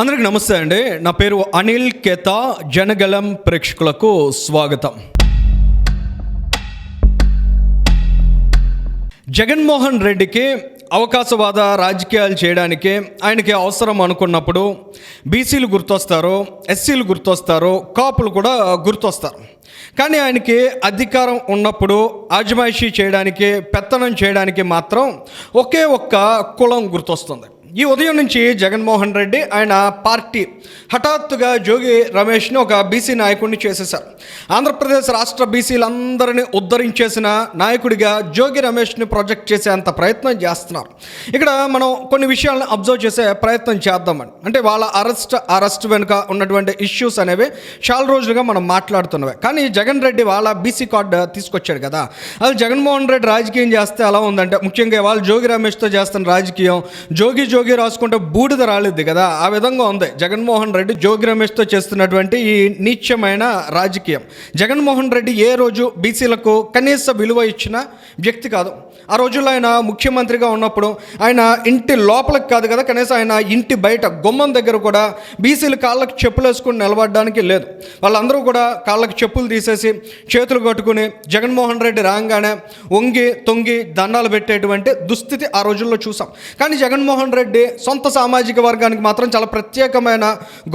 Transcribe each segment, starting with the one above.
అందరికి నమస్తే అండి. నా పేరు అనిల్ కేత. జనగలం ప్రేక్షకులకు స్వాగతం. జగన్మోహన్ రెడ్డికి అవకాశవాద రాజకీయాలు చేయడానికి ఆయనకి అవసరం అనుకున్నప్పుడు బీసీలు గుర్తొస్తారు ఎస్సీలు గుర్తొస్తారు కాపులు కూడా గుర్తొస్తారు. కానీ ఆయనకి అధికారం ఉన్నప్పుడు ఆజమాయిషీ చేయడానికి పెత్తనం చేయడానికి మాత్రం ఒకే ఒక్క కులం గుర్తొస్తుంది. ఈ ఉదయం నుంచి జగన్మోహన్ రెడ్డి ఆయన పార్టీ హఠాత్తుగా జోగి రమేష్ని ఒక బీసీ నాయకుడిని చేసేశారు. ఆంధ్రప్రదేశ్ రాష్ట్ర బీసీలందరినీ ఉద్ధరించేసిన నాయకుడిగా జోగి రమేష్ని ప్రొజెక్ట్ చేసేంత ప్రయత్నం చేస్తున్నారు. ఇక్కడ మనం కొన్ని విషయాలను అబ్జర్వ్ చేసే ప్రయత్నం చేద్దామని. అంటే వాళ్ళ అరెస్ట్ అరెస్ట్ వెనుక ఉన్నటువంటి ఇష్యూస్ అనేవి చాలా రోజులుగా మనం మాట్లాడుతున్నవి. కానీ జగన్ రెడ్డి వాళ్ళ బీసీ కార్డు తీసుకొచ్చాడు కదా. అది జగన్మోహన్ రెడ్డి రాజకీయం చేస్తే ఎలా ఉందంటే ముఖ్యంగా వాళ్ళు జోగి రమేష్తో చేస్తున్న రాజకీయం జోగి జోగి రాసుకుంటే బూడిద రాలేదు కదా? ఆ విధంగా ఉంది. జగన్మోహన్ రెడ్డి జోగి రమేష్తో చేస్తున్నటువంటి ఈ నీచమైన రాజకీయం. జగన్మోహన్ రెడ్డి ఏ రోజు బీసీలకు కనీస విలువ ఇచ్చిన వ్యక్తి కాదు. ఆ రోజుల్లో ఆయన ముఖ్యమంత్రిగా ఉన్నప్పుడు ఆయన ఇంటి లోపలికి కాదు కదా? కనీసం ఆయన ఇంటి బయట గుమ్మం దగ్గర కూడా బీసీలు కాళ్ళకు చెప్పులు వేసుకుని నిలబడడానికి లేదు. వాళ్ళందరూ కూడా కాళ్ళకు చెప్పులు తీసేసి చేతులు కట్టుకుని జగన్మోహన్ రెడ్డి రాగానే వంగి తొంగి దండాలు పెట్టేటువంటి దుస్థితి ఆ రోజుల్లో చూసాం. కానీ జగన్మోహన్ రెడ్డి సొంత సామాజిక వర్గానికి మాత్రం చాలా ప్రత్యేకమైన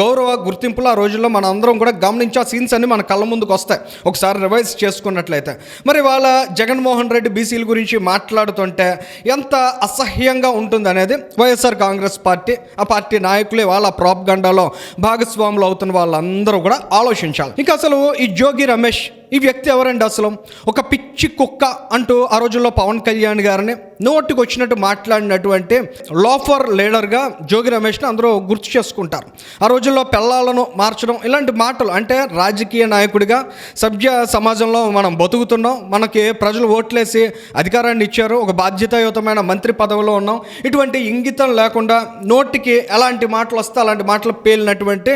గౌరవ గుర్తింపులు ఆ రోజుల్లో మన అందరం కూడా గమనించి ఆ సీన్స్ అన్ని మన కళ్ళ ముందుకు వస్తాయి. ఒకసారి రివైజ్ చేసుకున్నట్లయితే. మరి వాళ్ళ జగన్మోహన్ రెడ్డి బీసీల గురించి మాట్లాడుతుంటే ఎంత అసహ్యంగా ఉంటుంది అనేది వైఎస్ఆర్ కాంగ్రెస్ పార్టీ ఆ పార్టీ నాయకులే వాళ్ళ ప్రాప్గండాలో భాగస్వాములు అవుతున్న వాళ్ళందరూ కూడా ఆలోచించాలి. ఇంకా అసలు ఈ జోగి రమేష్ ఈ వ్యక్తి ఎవరండి అసలు? ఒక పిచ్చి కుక్క అంటూ ఆ రోజుల్లో పవన్ కళ్యాణ్ గారిని నోటికి వచ్చినట్టు మాట్లాడినటువంటి లోఫర్ లీడర్గా జోగి రమేష్ని అందరూ గుర్తు చేసుకుంటారు. ఆ రోజుల్లో పిల్లలను మార్చడం ఇలాంటి మాటలు అంటే రాజకీయ నాయకుడిగా సభ్య సమాజంలో మనం బతుకుతున్నాం. మనకి ప్రజలు ఓట్లేసి అధికారాన్ని ఇచ్చారు. ఒక బాధ్యతాయుతమైన మంత్రి పదవిలో ఉన్నాం. ఇటువంటి ఇంగితం లేకుండా నోటికి ఎలాంటి మాటలు వస్తే అలాంటి మాటలు పేలినటువంటి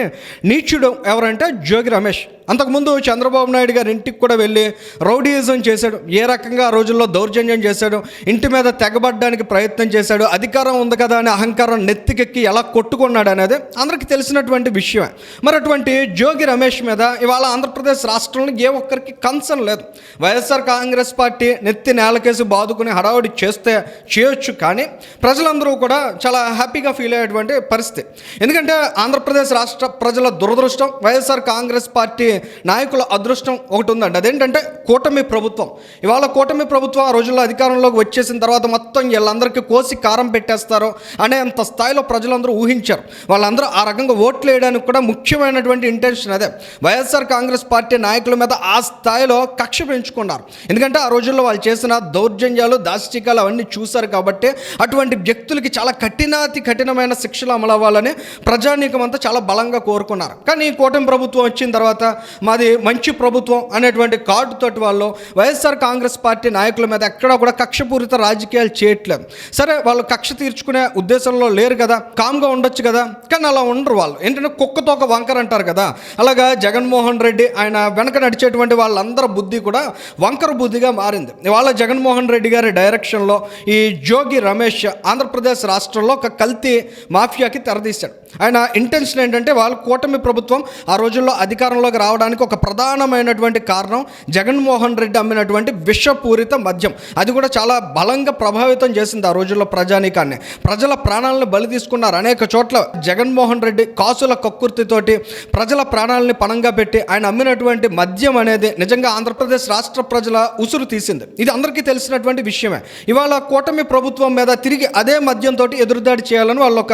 నీచుడు ఎవరంటే జోగి రమేష్. అంతకుముందు చంద్రబాబు నాయుడు గారి ఇంటికి కూడా వెళ్ళి రౌడీయిజం చేశాడు ఏ రకంగా ఆ రోజుల్లో దౌర్జన్యం చేశాడు ఇంటి మీద తెగబడ్డానికి ప్రయత్నం చేశాడు అధికారం ఉంది కదా అని అహంకారం నెత్తికెక్కి ఎలా కొట్టుకున్నాడు అనేది అందరికీ తెలిసినటువంటి విషయమే. మరి అటువంటి జోగి రమేష్ మీద ఇవాళ ఆంధ్రప్రదేశ్ రాష్ట్రంలో ఏ ఒక్కరికి కన్సర్న్ లేదు. వైఎస్ఆర్ కాంగ్రెస్ పార్టీ నెత్తి నేలకేసి బాదుకుని హడావుడి చేస్తే చేయొచ్చు కానీ ప్రజలందరూ కూడా చాలా హ్యాపీగా ఫీల్ అయ్యేటువంటి పరిస్థితి. ఎందుకంటే ఆంధ్రప్రదేశ్ రాష్ట్ర ప్రజల దురదృష్టం వైఎస్ఆర్ కాంగ్రెస్ పార్టీ నాయకుల అదృష్టం ఒకటి ఉందండి. అదేంటంటే కూటమి ప్రభుత్వం. ఇవాళ కూటమి ప్రభుత్వం ఆ రోజుల్లో అధికారంలోకి వచ్చేసిన తర్వాత మొత్తం వీళ్ళందరికీ కోసి కారం పెట్టేస్తారు అనే అంత స్థాయిలో ప్రజలందరూ ఊహించారు. వాళ్ళందరూ ఆ రకంగా ఓట్లు వేయడానికి కూడా ముఖ్యమైనటువంటి ఇంటెన్షన్ అదే. వైఎస్ఆర్ కాంగ్రెస్ పార్టీ నాయకుల మీద ఆ స్థాయిలో కక్ష పెంచుకున్నారు. ఎందుకంటే ఆ రోజుల్లో వాళ్ళు చేసిన దౌర్జన్యాలు దాష్టికాలు అవన్నీ చూశారు కాబట్టి అటువంటి వ్యక్తులకి చాలా కఠినాతి కఠినమైన శిక్షలు అమలవ్వాలని ప్రజానీకం అంతా చాలా బలంగా కోరుకున్నారు. కానీ ఈ కూటమి ప్రభుత్వం వచ్చిన తర్వాత మాది మంచి ప్రభుత్వం అనేటువంటి కార్డు తోటి వాళ్ళు వైఎస్ఆర్ కాంగ్రెస్ పార్టీ నాయకుల మీద ఎక్కడ కూడా కక్షపూరిత రాజకీయాలు చేయట్లేదు. సరే వాళ్ళు కక్ష తీర్చుకునే ఉద్దేశంలో లేరు కదా కామ్గా ఉండొచ్చు కదా కానీ అలా ఉండరు వాళ్ళు. ఏంటంటే కుక్కతో ఒక వంకర అంటారు కదా. అలాగా జగన్మోహన్ రెడ్డి ఆయన వెనక నడిచేటువంటి వాళ్ళందరి బుద్ధి కూడా వంకర బుద్ధిగా మారింది. ఇవాళ జగన్మోహన్ రెడ్డి గారి డైరెక్షన్లో ఈ జోగి రమేష్ ఆంధ్రప్రదేశ్ రాష్ట్రంలో ఒక కల్తీ మాఫియాకి తెరదీశాడు. ఆయన ఇంటెన్షన్ ఏంటంటే వాళ్ళు కూటమి ప్రభుత్వం ఆ రోజుల్లో అధికారంలోకి రావడానికి ఒక ప్రధానమైనటువంటి కారణం జగన్మోహన్ రెడ్డి అమ్మినటువంటి విషపూరిత మద్యం. అది కూడా చాలా బలంగా ప్రభావితం చేసింది ఆ రోజుల్లో ప్రజానీకాన్ని. ప్రజల ప్రాణాలను బలి తీసుకున్నారు అనేక చోట్ల జగన్మోహన్ రెడ్డి కాసుల కక్కుర్తితోటి ప్రజల ప్రాణాలని పణంగా పెట్టి ఆయన అమ్మినటువంటి మద్యం అనేది నిజంగా ఆంధ్రప్రదేశ్ రాష్ట్ర ప్రజల ఉసురు తీసింది. ఇది అందరికీ తెలిసినటువంటి విషయమే. ఇవాళ కూటమి ప్రభుత్వం మీద తిరిగి అదే మద్యంతో ఎదురుదాడి చేయాలని వాళ్ళు ఒక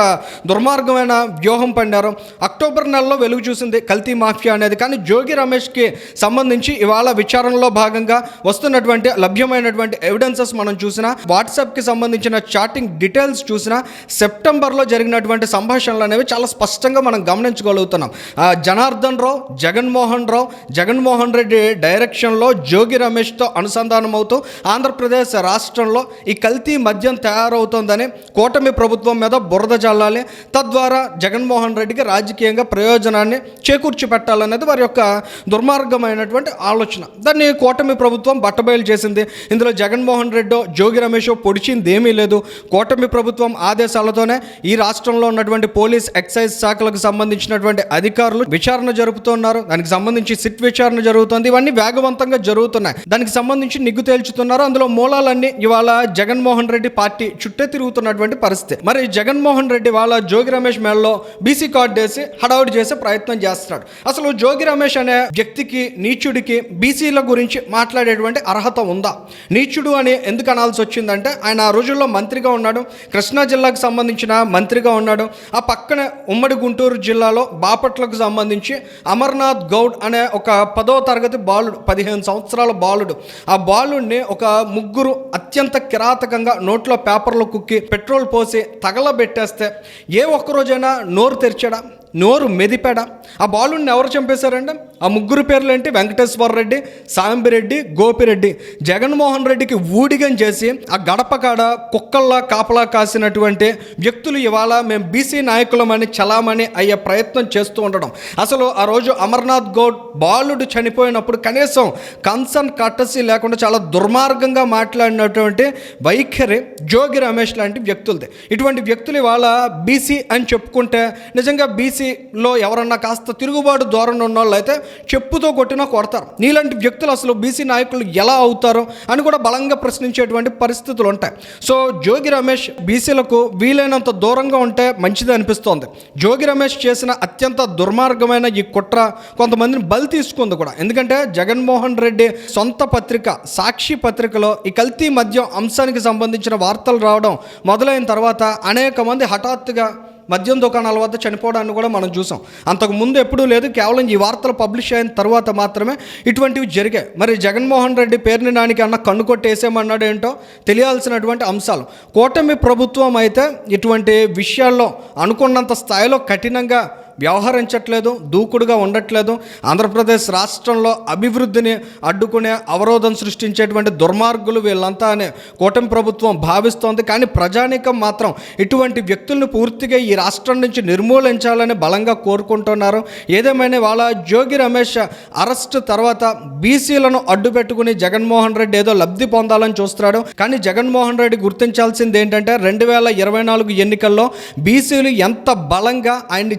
దుర్మార్గమైన వ్యూహం పండారు అక్టోబర్ నెలలో వెలుగు చూసింది కల్తీ మాఫియా అనేది. కానీ జోగి రమేష్కి సంబంధించి ఇవాళ విచారణలో భాగంగా వస్తున్నటువంటి లభ్యమైనటువంటి ఎవిడెన్సెస్ మనం చూసిన వాట్సాప్కి సంబంధించిన చాటింగ్ డీటెయిల్స్ చూసిన సెప్టెంబర్లో జరిగినటువంటి సంభాషణలు అనేవి చాలా స్పష్టంగా మనం గమనించగలుగుతున్నాం. జనార్దన్ రావు జగన్మోహన్ రావు జగన్మోహన్ రెడ్డి డైరెక్షన్లో జోగి రమేష్తో అనుసంధానం అవుతూ ఆంధ్రప్రదేశ్ రాష్ట్రంలో ఈ కల్తీ మద్యం తయారవుతోందని కూటమి ప్రభుత్వం మీద బురద జల్లాలి. తద్వారా జగన్మోహన్ రెడ్డికి రాజకీయంగా ప్రయోజనాన్ని చేకూర్చి పెట్టాలనేది వారి యొక్క దుర్మార్గమైనటువంటి ఆలోచన. దాన్ని కూటమి ప్రభుత్వం బట్టబయలు చేసింది. ఇందులో జగన్మోహన్ రెడ్డో జోగి రమేషో పొడిచింది ఏమీ లేదు. కూటమి ప్రభుత్వం ఆదేశాలతోనే ఈ రాష్ట్రంలో ఉన్నటువంటి పోలీస్ ఎక్సైజ్ శాఖలకు సంబంధించినటువంటి అధికారులు విచారణ జరుపుతున్నారు. దానికి సంబంధించి సిట్ విచారణ జరుగుతుంది. ఇవన్నీ వేగవంతంగా జరుగుతున్నాయి. దానికి సంబంధించి నిగ్గు తేల్చుతున్నారు. అందులో మూలాలన్నీ ఇవాళ జగన్మోహన్ రెడ్డి పార్టీ చుట్టే తిరుగుతున్నటువంటి పరిస్థితి. మరి జగన్మోహన్ రెడ్డి వాళ్ళ జోగి రమేష్ మేళలో బీసీ కార్డు వేసి హడావుడి చేసే ప్రయత్నం చేస్తున్నాడు. అసలు జోగి రమేష్ అనే వ్యక్తికి నీచుడికి బీసీల గురించి మాట్లాడేటువంటి అర్హత ఉందా? నీచుడు అని ఎందుకు అనాల్సి వచ్చిందంటే ఆయన ఆ రోజుల్లో మంత్రిగా ఉన్నాడు కృష్ణా జిల్లాకు సంబంధించిన మంత్రిగా ఉన్నాడు. ఆ పక్కన ఉమ్మడి గుంటూరు జిల్లాలో బాపట్లకు సంబంధించి అమర్నాథ్ గౌడ్ అనే ఒక పదో తరగతి బాలుడు పదిహేను సంవత్సరాల బాలుడు. ఆ బాలుడిని ఒక ముగ్గురు అత్యంత కిరాతకంగా నోట్లో పేపర్లో కుక్కి పెట్రోల్ పోసి తగలబెట్టేస్తే ఏ ఒక్క రోజైనా నోరు తెరిచాడా? నోరు మెదిపేడ. ఆ బాలుడిని ఎవరు చంపేశారంటే ఆ ముగ్గురు పేర్లు ఏంటి? వెంకటేశ్వర రెడ్డి సాంబిరెడ్డి గోపిరెడ్డి. జగన్మోహన్ రెడ్డికి ఊడిగం చేసి ఆ గడప కాడ కుక్కల్లా కాపలా కాసినటువంటి వ్యక్తులు ఇవాళ మేము బీసీ నాయకులమని చలామణి అయ్యే ప్రయత్నం చేస్తూ ఉండడం. అసలు ఆ రోజు అమర్నాథ్ గౌడ్ బాలుడు చనిపోయినప్పుడు కనీసం కన్సర్న్ కట్టసి లేకుండా చాలా దుర్మార్గంగా మాట్లాడినటువంటి వైఖరి జోగి రమేష్ లాంటి వ్యక్తులది. ఇటువంటి వ్యక్తులు ఇవాళ బీసీ అని చెప్పుకుంటే నిజంగా బీసీ బీసీలో ఎవరన్నా కాస్త తిరుగుబాటు ధోరణి ఉన్న వాళ్ళు అయితే చెప్పుతో కొట్టినా కొడతారు. నీలాంటి వ్యక్తులు అసలు బీసీ నాయకులు ఎలా అవుతారు అని కూడా బలంగా ప్రశ్నించేటువంటి పరిస్థితులు ఉంటాయి. సో జోగి రమేష్ బీసీలకు వీలైనంత దూరంగా ఉంటే మంచిది అనిపిస్తోంది. జోగి రమేష్ చేసిన అత్యంత దుర్మార్గమైన ఈ కుట్ర కొంతమందిని బలి తీసుకుంది కూడా. ఎందుకంటే జగన్మోహన్ రెడ్డి సొంత పత్రిక సాక్షి పత్రికలో ఈ కల్తీ మద్యం అంశానికి సంబంధించిన వార్తలు రావడం మొదలైన తర్వాత అనేక మంది హఠాత్తుగా మద్యం దుకాణాల వద్ద చనిపోవడాన్ని కూడా మనం చూసాం. అంతకు ముందు ఎప్పుడూ లేదు కేవలం ఈ వార్తలు పబ్లిష్ అయిన తర్వాత మాత్రమే ఇటువంటివి జరిగాయి. మరి జగన్మోహన్ రెడ్డి పేరుని నానికి అన్న కన్ను కొట్టేసేమన్నాడు ఏంటో తెలియాల్సినటువంటి అంశాలు. కూటమి ప్రభుత్వం అయితే ఇటువంటి విషయాల్లో అనుకున్నంత స్థాయిలో కఠినంగా వ్యవహరించట్లేదు దూకుడుగా ఉండట్లేదు. ఆంధ్రప్రదేశ్ రాష్ట్రంలో అభివృద్ధిని అడ్డుకునే అవరోధం సృష్టించేటువంటి దుర్మార్గులు వీళ్ళంతా అనే కూటమి ప్రభుత్వం భావిస్తోంది. కానీ ప్రజానీకం మాత్రం ఇటువంటి వ్యక్తులను పూర్తిగా ఈ రాష్ట్రం నుంచి నిర్మూలించాలని బలంగా కోరుకుంటున్నారు. ఏదేమైనా వాళ్ళ జోగి రమేష్ అరెస్ట్ తర్వాత బీసీలను అడ్డు పెట్టుకుని జగన్మోహన్ రెడ్డి ఏదో లబ్ధి పొందాలని చూస్తున్నాడు. కానీ జగన్మోహన్ రెడ్డి గుర్తించాల్సింది ఏంటంటే రెండు వేల ఇరవై నాలుగు ఎన్నికల్లో బీసీలు ఎంత బలంగా ఆయన్ని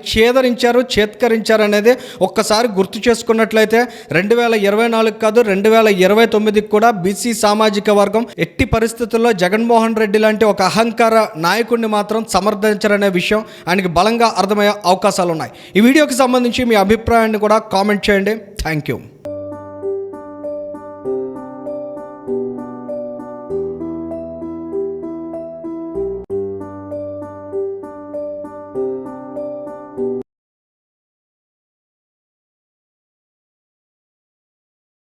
ఛేదరించారు చేత్కరించారు అనేది ఒక్కసారి గుర్తు చేసుకున్నట్లయితే రెండు వేల ఇరవై నాలుగు కాదు రెండు వేల ఇరవై తొమ్మిదికి కూడా బీసీ సామాజిక వర్గం ఎట్టి పరిస్థితుల్లో జగన్మోహన్ రెడ్డి లాంటి ఒక అహంకార నాయకుడిని మాత్రం సమర్థించరనే విషయం ఆయనకి బలంగా అర్థమయ్యే అవకాశాలు ఉన్నాయి ఈ వీడియోకి సంబంధించి మీ అభిప్రాయాన్ని కూడా కామెంట్ చేయండి. Thank you.